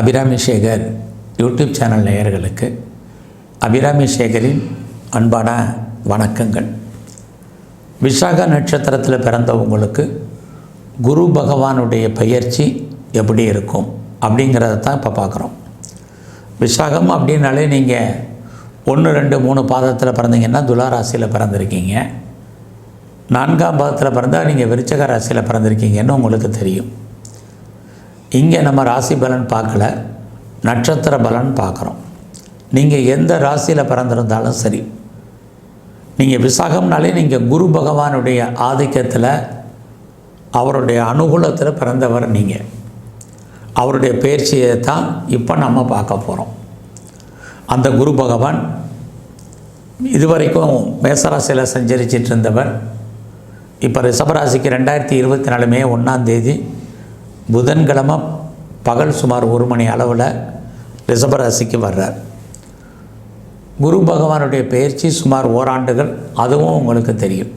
Abirami Sekar YouTube channel நேயர்களுக்கு அபிராமி சேகரின் அன்பான வணக்கங்கள். விசாக நட்சத்திரத்தில் பிறந்தவங்களுக்கு குரு பகவானுடைய பயிற்சி எப்படி இருக்கும் அப்படிங்கிறத தான் இப்போ பார்க்குறோம் விசாகம் அப்படின்னாலே நீங்கள் ஒன்று ரெண்டு மூணு பாதத்தில் பிறந்தீங்கன்னா துலா ராசியில் பிறந்திருக்கீங்க. நான்காம் பாதத்தில் பிறந்தால் நீங்கள் விருச்சக ராசியில் பிறந்திருக்கீங்கன்னு உங்களுக்கு தெரியும். இங்கே நம்ம ராசி பலன் பார்க்கல நட்சத்திர பலன் பார்க்குறோம். நீங்கள் எந்த ராசியில் பிறந்திருந்தாலும் சரி நீங்கள் விசாகம்னாலே நீங்கள் குரு பகவானுடைய ஆதிக்கத்தில் அவருடைய அனுகூலத்தில் பிறந்தவர் நீங்கள் அவருடைய பயிற்சியை தான் இப்போ நம்ம பார்க்க போகிறோம் அந்த குரு பகவான் இதுவரைக்கும் மேசராசியில் சஞ்சரிச்சிட்டு இருந்தவர். இப்போ ரிஷபராசிக்கு ரெண்டாயிரத்தி இருபத்தி நாலு மே ஒன்றாம் தேதி புதன்கிழமை பகல் சுமார் ஒரு மணி அளவில் ரிஷபராசிக்கு வர்றார். குரு பகவானுடைய பயிற்சி சுமார் ஓராண்டுகள் அதுவும் உங்களுக்கு தெரியும்.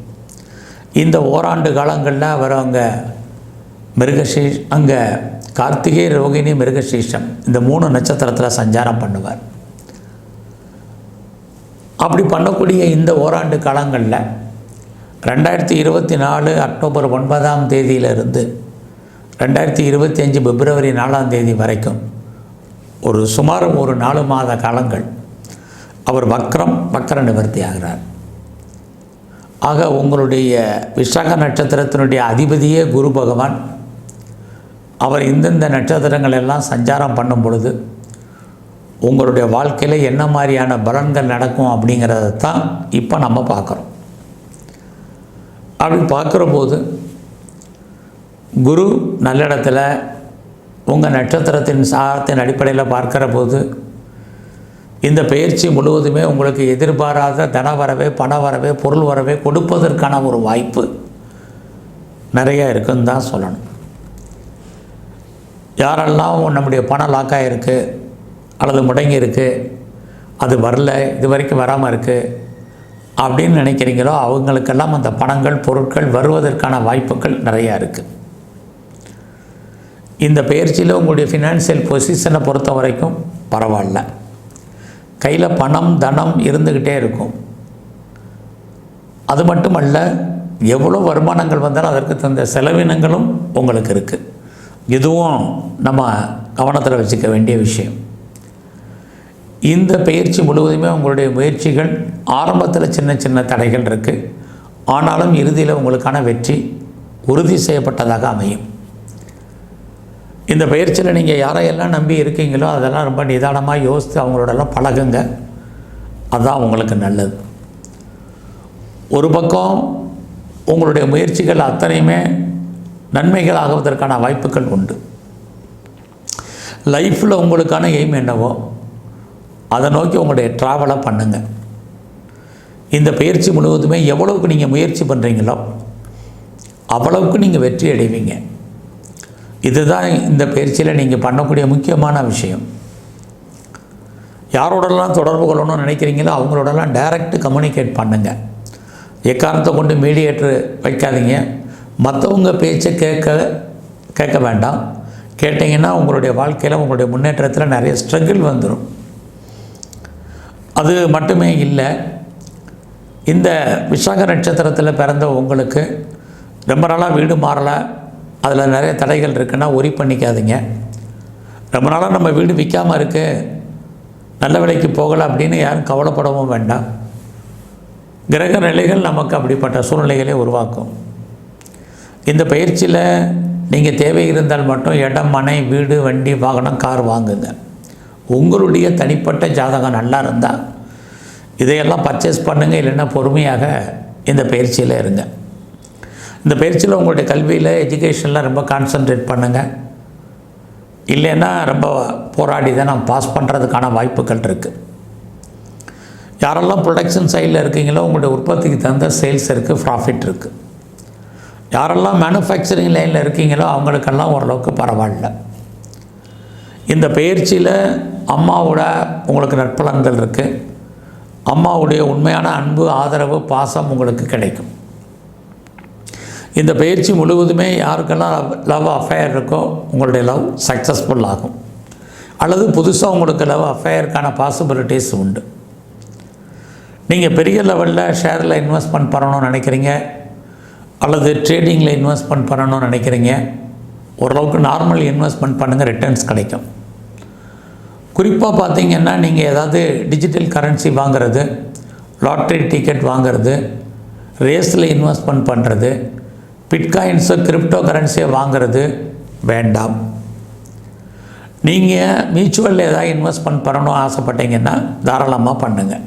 இந்த ஓராண்டு காலங்களில் அவர் அங்கே மிருகசீ அங்கே கார்த்திகை ரோகிணி மிருகசீஷம் இந்த மூணு நட்சத்திரத்தில் சஞ்சாரம் பண்ணுவார். அப்படி பண்ணக்கூடிய இந்த ஓராண்டு காலங்களில் ரெண்டாயிரத்தி இருபத்தி நாலு அக்டோபர் ஒன்பதாம் தேதியிலிருந்து ரெண்டாயிரத்தி இருபத்தி அஞ்சு பிப்ரவரி நாலாம் தேதி வரைக்கும் ஒரு சுமார் ஒரு நாலு மாத காலங்கள் அவர் வக்ரம் வக்கர நிவர்த்தி ஆகிறார். ஆக உங்களுடைய விசாக நட்சத்திரத்தினுடைய அதிபதியே குரு பகவான். அவர் இந்தந்த நட்சத்திரங்கள் எல்லாம் சஞ்சாரம் பண்ணும் பொழுது உங்களுடைய வாழ்க்கையில் என்ன மாதிரியான பலன்கள் நடக்கும் அப்படிங்கிறத தான் இப்போ நம்ம பார்க்குறோம். அப்படி பார்க்குற போது குரு நல்லிடத்தில் உங்கள் நட்சத்திரத்தின் சாரத்தின் அடிப்படையில் பார்க்கிற போது இந்த பயிற்சி முழுவதுமே உங்களுக்கு எதிர்பாராத தன வரவே பண வரவே பொருள் வரவே கொடுப்பதற்கான ஒரு வாய்ப்பு நிறைய இருக்குன்னு தான் சொல்லணும். யாரெல்லாம் நம்முடைய பணம் லாக்காக இருக்குது அல்லது முடங்கி இருக்குது அது வரல இது வரைக்கும் வராமல் இருக்குது அப்படின்னு நினைக்கிறீங்களோ அவங்களுக்கெல்லாம் அந்த பணங்கள் பொருட்கள் வருவதற்கான வாய்ப்புகள் நிறையா இருக்குது இந்த பயிற்சியில் உங்களுடைய ஃபினான்சியல் பொசிஷனை பொறுத்த வரைக்கும் பரவாயில்ல. கையில் பணம் தனம் இருந்துக்கிட்டே இருக்கும். அது மட்டுமல்ல எவ்வளோ வருமானங்கள் வந்தாலும் அதற்கு தந்த செலவினங்களும் உங்களுக்கு இருக்குது இதுவும் நம்ம கவனத்தில் வச்சுக்க வேண்டிய விஷயம். இந்த பயிற்சி முழுவதுமே உங்களுடைய முயற்சிகள் ஆரம்பத்தில் சின்ன சின்ன தடைகள் இருக்குது ஆனாலும் இறுதியில் உங்களுக்கான வெற்றி உறுதி செய்யப்பட்டதாக அமையும். இந்த பயிற்சியில் நீங்கள் யாரையெல்லாம் நம்பி இருக்கீங்களோ அதெல்லாம் ரொம்ப நிதானமாக யோசித்து அவங்களோடலாம் பழகுங்க. அதுதான் உங்களுக்கு நல்லது. ஒரு பக்கம் உங்களுடைய முயற்சிகள் அத்தனையுமே நன்மைகள் ஆகுவதற்கான வாய்ப்புகள் உண்டு. லைஃப்பில் உங்களுக்கான எய்ம் என்னவோ அதை நோக்கி உங்களுடைய ட்ராவலை பண்ணுங்கள் இந்த பயிற்சி முழுவதுமே எவ்வளவுக்கு நீங்கள் முயற்சி பண்ணுறீங்களோ அவ்வளவுக்கு நீங்கள் வெற்றி அடைவீங்க. இதுதான் இந்த பயிற்சியில் நீங்கள் பண்ணக்கூடிய முக்கியமான விஷயம். யாரோடலாம் தொடர்பு கொள்ளணும்னு நினைக்கிறீங்களோ அவங்களோடலாம் டைரக்ட் கம்யூனிகேட் பண்ணுங்கள் எக்காரணத்தை கொண்டு மீடியேட்டர் வைக்காதீங்க. மற்றவங்க பேச்சை கேட்க கேட்க வேண்டாம். கேட்டிங்கன்னா உங்களுடைய வாழ்க்கையில் உங்களுடைய முன்னேற்றத்தில் நிறைய ஸ்ட்ரகிள் வந்துடும் அது மட்டுமே இல்லை இந்த விசாக நட்சத்திரத்தில் பிறந்த உங்களுக்கு ரொம்ப நாளாக வீடு மாறலை அதில் நிறைய தடைகள் இருக்குன்னா ஒரி பண்ணிக்காதீங்க. ரொம்ப நாளாக நம்ம வீடு விற்காமல் இருக்கு. நல்ல விலைக்கு போகலை அப்படின்னு யாரும் கவலைப்படவும் வேண்டாம். கிரக நிலைகள் நமக்கு அப்படிப்பட்ட சூழ்நிலைகளை உருவாக்கும். இந்த பயிற்சியில் நீங்கள் தேவை இருந்தால் மட்டும் இடம் மனை வீடு வண்டி வாகனம் கார் வாங்குங்க. உங்களுடைய தனிப்பட்ட ஜாதகம் நல்லா இருந்தால் இதையெல்லாம் பர்ச்சேஸ் பண்ணுங்கள் இல்லைன்னா பொறுமையாக இந்த பயிற்சியில் இருங்க. இந்த பயிற்சியில் உங்களுடைய கல்வியில் எஜுகேஷனில் ரொம்ப கான்சன்ட்ரேட் பண்ணுங்கள் இல்லைன்னா ரொம்ப போராடி தான் நம்ம பாஸ் பண்ணுறதுக்கான வாய்ப்புகள் இருக்குது யாரெல்லாம் ப்ரொடக்ஷன் சைடில் இருக்கீங்களோ உங்களுடைய உற்பத்திக்கு தகுந்த சேல்ஸ் இருக்குது ப்ராஃபிட் இருக்குது யாரெல்லாம் மேனுஃபேக்சரிங் லைனில் இருக்கீங்களோ அவங்களுக்கெல்லாம் ஓரளவுக்கு பரவாயில்ல. இந்த பயிற்சியில் அம்மாவோட உங்களுக்கு நற்பலன்கள் இருக்குது அம்மாவுடைய உண்மையான அன்பு ஆதரவு பாசம் உங்களுக்கு கிடைக்கும். இந்த பயிற்சி முழுவதுமே யாருக்கெல்லாம் லவ் அஃபேர் இருக்கோ உங்களுடைய லவ் சக்ஸஸ்ஃபுல் ஆகும். அல்லது புதுசாக உங்களுக்கு லவ் அஃபேருக்கான பாசிபிலிட்டிஸ் உண்டு. நீங்கள் பெரிய லெவலில் ஷேரில் இன்வெஸ்ட்மெண்ட் பண்ணணும்னு நினைக்கிறீங்க அல்லது ட்ரேடிங்கில் இன்வெஸ்ட்மெண்ட் பண்ணணும்னு நினைக்கிறீங்க ஓரளவுக்கு நார்மல் இன்வெஸ்ட்மெண்ட் பண்ணுங்கள் ரிட்டர்ன்ஸ் கிடைக்கும். குறிப்பாக பார்த்தீங்கன்னா நீங்கள் ஏதாவது டிஜிட்டல் கரன்சி வாங்குறது லாட்ரி டிக்கெட் வாங்குறது ரேஸில் இன்வெஸ்ட்மெண்ட் பண்ணுறது பிட்காயின்ஸோ கிரிப்டோ கரன்சியை வாங்குறது வேண்டாம். நீங்கள் மியூச்சுவலில் ஏதாவது இன்வெஸ்ட்மெண்ட் பண்ணணும் ஆசைப்பட்டீங்கன்னா தாராளமாக பண்ணுங்கள்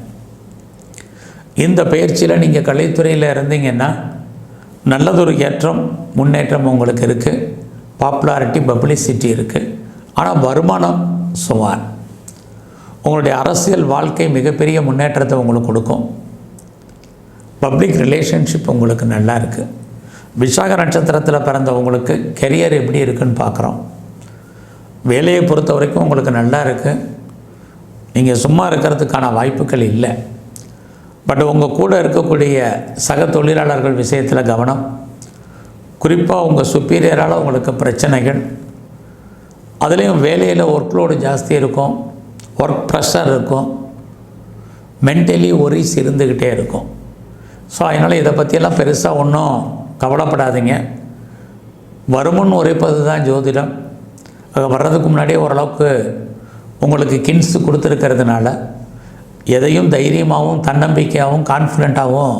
இந்த பயிற்சியில் நீங்கள் கலைத்துறையில் இருந்தீங்கன்னா நல்லதொரு ஏற்றம் முன்னேற்றம் உங்களுக்கு இருக்குது பாப்புலாரிட்டி பப்ளிசிட்டி இருக்குது ஆனால் வருமானம் சுமார். உங்களுடைய அரசியல் வாழ்க்கை மிகப்பெரிய முன்னேற்றத்தை உங்களுக்கு கொடுக்கும். பப்ளிக் ரிலேஷன்ஷிப் உங்களுக்கு நல்லா இருக்குது விசாக நட்சத்திரத்தில் பிறந்த உங்களுக்கு கெரியர் எப்படி இருக்குன்னு பார்க்குறோம். வேலையை பொறுத்த வரைக்கும் உங்களுக்கு நல்லா இருக்குது நீங்கள் சும்மா இருக்கிறதுக்கான வாய்ப்புகள் இல்லை. பட் உங்கள் கூட இருக்கக்கூடிய சக தொழிலாளர்கள் விஷயத்தில் கவனம். குறிப்பாக உங்கள் சுப்பீரியரால் உங்களுக்கு பிரச்சனைகள். அதுலேயும் வேலையில் ஒர்க் லோடு ஜாஸ்தி இருக்கும். ஒர்க் ப்ரெஷர் இருக்கும். மென்டலி ஒரிஸ் இருந்துக்கிட்டே இருக்கும். ஸோ அதனால் இதை பற்றியெல்லாம் பெருசாக ஒன்றும் கவலைப்படாதீங்க. வருமுன் உரைப்பது தான் ஜோதிடம். அது வர்றதுக்கு முன்னாடியே ஓரளவுக்கு உங்களுக்கு கின்ஸ் கொடுத்துருக்கிறதுனால எதையும் தைரியமாகவும் தன்னம்பிக்கையாகவும் கான்ஃபிடெண்ட்டாகவும்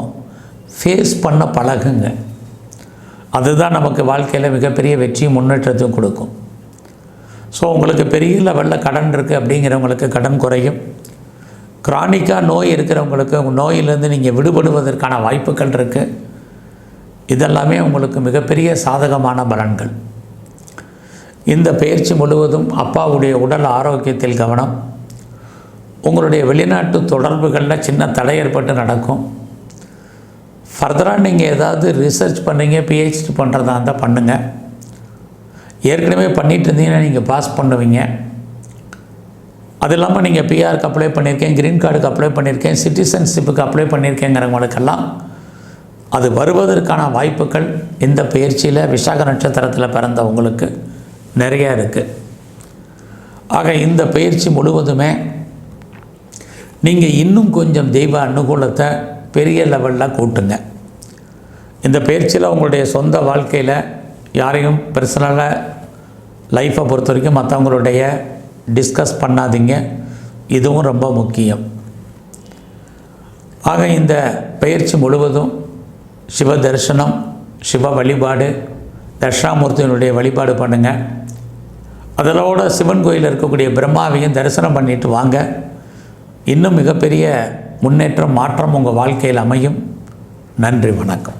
ஃபேஸ் பண்ண பழகுங்க. அதுதான் நமக்கு வாழ்க்கையில் மிகப்பெரிய வெற்றியும் முன்னேற்றத்தையும் கொடுக்கும். ஸோ உங்களுக்கு பெரிய லெவலில் கடன் இருக்குது அப்படிங்கிறவங்களுக்கு கடன் குறையும். கிரானிக்காக நோய் இருக்கிறவங்களுக்கு உங்கள் நோயிலேருந்து நீங்கள் விடுபடுவதற்கான வாய்ப்புகள் இருக்குது இதெல்லாமே உங்களுக்கு மிகப்பெரிய சாதகமான பலன்கள். இந்த பயிற்சி முழுவதும் அப்பாவுடைய உடல் ஆரோக்கியத்தில் கவனம். உங்களுடைய வெளிநாட்டு தொடர்புகளில் சின்ன தடை ஏற்பட்டு நடக்கும். ஃபர்தராக நீங்கள் ஏதாவது ரிசர்ச் பண்ணுறீங்க பிஹெச்டி பண்ணுறதா இருந்தால் பண்ணுங்கள் ஏற்கனவே பண்ணிட்டு இருந்தீங்கன்னா நீங்கள் பாஸ் பண்ணுவீங்க. அது இல்லாமல் நீங்கள் பிஆருக்கு அப்ளை பண்ணியிருக்கேன் க்ரீன் கார்டுக்கு அப்ளை பண்ணியிருக்கேன் சிட்டிசன்ஷிப்புக்கு அப்ளை பண்ணியிருக்கேங்கிறவங்களுக்கெல்லாம் அது வருவதற்கான வாய்ப்புகள் இந்த பயிற்சியில் விசாக நட்சத்திரத்தில் பிறந்த உங்களுக்கு நிறையா இருக்குது ஆக இந்த பயிற்சி முழுவதுமே நீங்கள் இன்னும் கொஞ்சம் தெய்வ அனுகூலத்தை பெரிய லெவலில் கூட்டுங்க. இந்த பயிற்சியில் உங்களுடைய சொந்த வாழ்க்கையில் யாரையும் பர்சனலாக லைஃப்பை பொறுத்த வரைக்கும் மற்றவங்களுடைய டிஸ்கஸ் பண்ணாதீங்க. இதுவும் ரொம்ப முக்கியம். ஆக இந்த பயிற்சி முழுவதும் சிவ தரிசனம் சிவ வழிபாடு தட்சிணாமூர்த்தியினுடைய வழிபாடு பண்ணுங்கள் அதோட சிவன் கோயிலில் இருக்கக்கூடிய பிரம்மாவையும் தரிசனம் பண்ணிட்டு வாங்க. இன்னும் மிகப்பெரிய முன்னேற்றம் மாற்றம் உங்கள் வாழ்க்கையில் அமையும். நன்றி வணக்கம்.